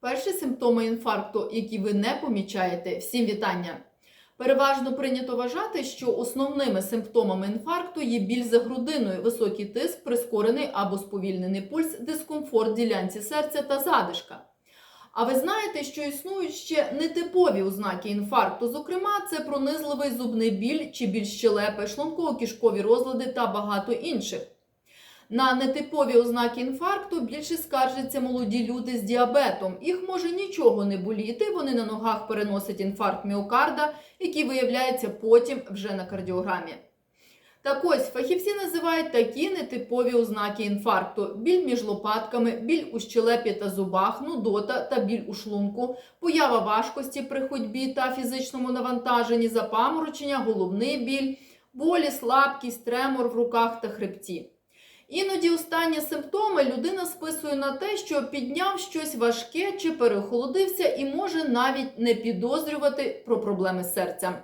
Перші симптоми інфаркту, які ви не помічаєте, всім вітання. Переважно прийнято вважати, що основними симптомами інфаркту є біль за грудиною, високий тиск, прискорений або сповільнений пульс, дискомфорт ділянці серця та задишка. А ви знаєте, що існують ще нетипові ознаки інфаркту, зокрема, це пронизливий зубний біль чи біль щелепи, шлунково-кишкові розлади та багато інших. На нетипові ознаки інфаркту більше скаржаться молоді люди з діабетом. Їх може нічого не боліти, вони на ногах переносять інфаркт міокарда, який виявляється потім вже на кардіограмі. Так ось фахівці називають такі нетипові ознаки інфаркту: біль між лопатками, біль у щелепі та зубах, нудота та біль у шлунку, поява важкості при ходьбі та фізичному навантаженні, запаморочення, головний біль, болі, слабкість, тремор в руках та хребті. Іноді останні симптоми людина списує на те, що підняв щось важке чи перехолодився, і може навіть не підозрювати про проблеми з серцем.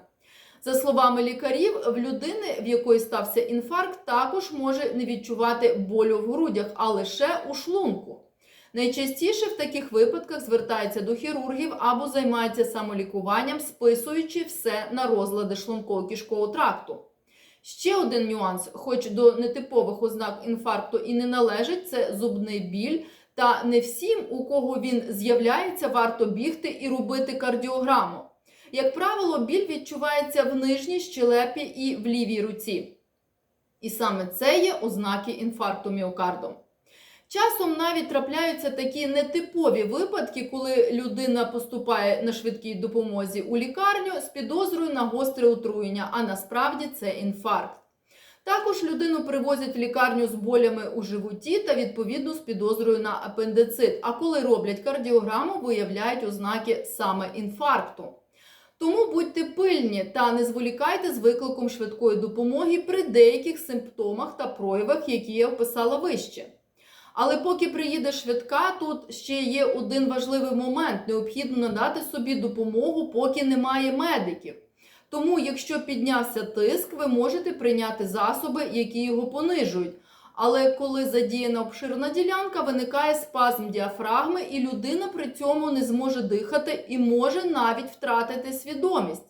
За словами лікарів, в людини, в якої стався інфаркт, також може не відчувати болю в грудях, а лише у шлунку. Найчастіше в таких випадках звертаються до хірургів або займаються самолікуванням, списуючи все на розлади шлунково-кишкового тракту. Ще один нюанс, хоч до нетипових ознак інфаркту і не належить, це зубний біль. Та не всім, у кого він з'являється, варто бігти і робити кардіограму. Як правило, біль відчувається в нижній щелепі і в лівій руці. І саме це є ознаки інфаркту міокарду. Часом навіть трапляються такі нетипові випадки, коли людина поступає на швидкій допомозі у лікарню з підозрою на гостре отруєння, а насправді це інфаркт. Також людину привозять в лікарню з болями у животі та відповідно з підозрою на апендицит. А коли роблять кардіограму, виявляють ознаки саме інфаркту. Тому будьте пильні та не зволікайте з викликом швидкої допомоги при деяких симптомах та проявах, які я описала вище. Але поки приїде швидка, тут ще є один важливий момент: необхідно надати собі допомогу, поки немає медиків. Тому, якщо піднявся тиск, ви можете прийняти засоби, які його понижують. Але коли задіяна обширна ділянка, виникає спазм діафрагми, і людина при цьому не зможе дихати і може навіть втратити свідомість.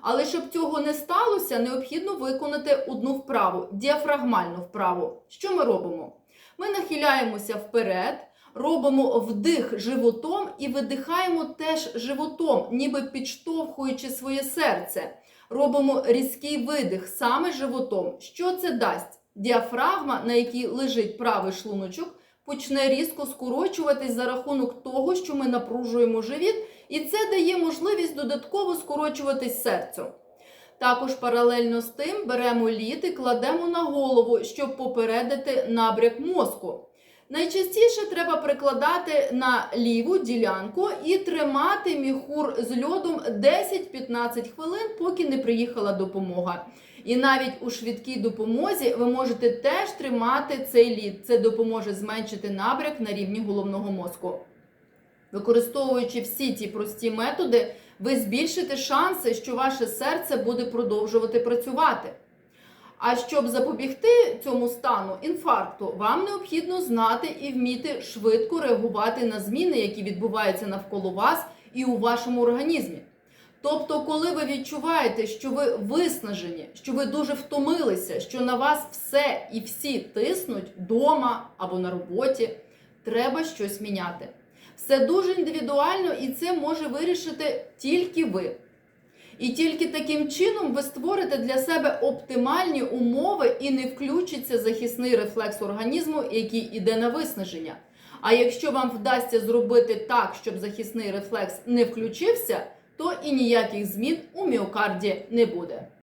Але щоб цього не сталося, необхідно виконати одну вправу діафрагмальну вправу. Що ми робимо? Ми нахиляємося вперед, робимо вдих животом і видихаємо теж животом, ніби підштовхуючи своє серце. Робимо різкий видих саме животом. Що це дасть? Діафрагма, на якій лежить правий шлуночок, почне різко скорочуватись за рахунок того, що ми напружуємо живіт, і це дає можливість додатково скорочуватись серцю. Також паралельно з тим беремо лід і кладемо на голову, щоб попередити набряк мозку. Найчастіше треба прикладати на ліву ділянку і тримати міхур з льодом 10-15 хвилин, поки не приїхала допомога. І навіть у швидкій допомозі ви можете теж тримати цей лід. Це допоможе зменшити набряк на рівні головного мозку. Використовуючи всі ці прості методи, ви збільшите шанси, що ваше серце буде продовжувати працювати. А щоб запобігти цьому стану інфаркту, вам необхідно знати і вміти швидко реагувати на зміни, які відбуваються навколо вас і у вашому організмі. Тобто, коли ви відчуваєте, що ви виснажені, що ви дуже втомилися, що на вас все і всі тиснуть вдома або на роботі, треба щось міняти. Все дуже індивідуально, і це може вирішити тільки ви. І тільки таким чином ви створите для себе оптимальні умови і не включиться захисний рефлекс організму, який іде на виснаження. А якщо вам вдасться зробити так, щоб захисний рефлекс не включився, то і ніяких змін у міокарді не буде.